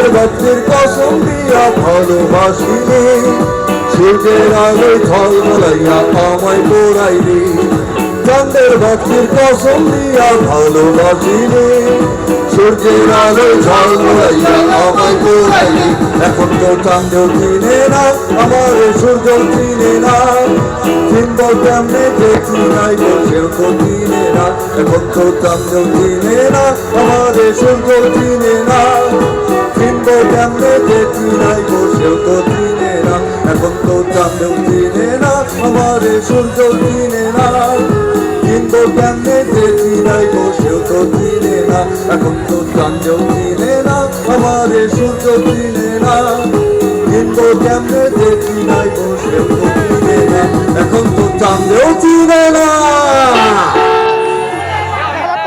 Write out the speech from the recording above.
কৃষি কান্দের বাকি দিয়া আমায় ফেলে বাড়াই রে সূর্যের আলোয় ঝল করাইয়া জীবন ভরাই রে ভক্তির কসম দিয়া ভালোবাসিলে সূর্যের আলোয় ঝল বলাইয়া আমায় পোড়াইলি। চন্দ্রের ভক্তির কসম দিয়া ভালোবাসিলে সূর্যের আমায় পোড়াইলি এখন তো চান্দ চিনে না, আমার সূর্য চিনে না। চিনব কেমনে তো চিনে না। এখন তো চিনে না, আমার সূর্য চিনে না। কেমনে দেখি নাই বসেও তো চিনে না। এখন তো চান্দ চিনে না সূর্য চিনে না। চিনব কেমনে দেখি নাই বসেও তো চিনে না। এখন তো চান্দ চিনে না সূর্য চিনে না। চিনব কেমনে দেখি নাই বসেও তো চিনে না। এখন তো চান্দেও চিনে না।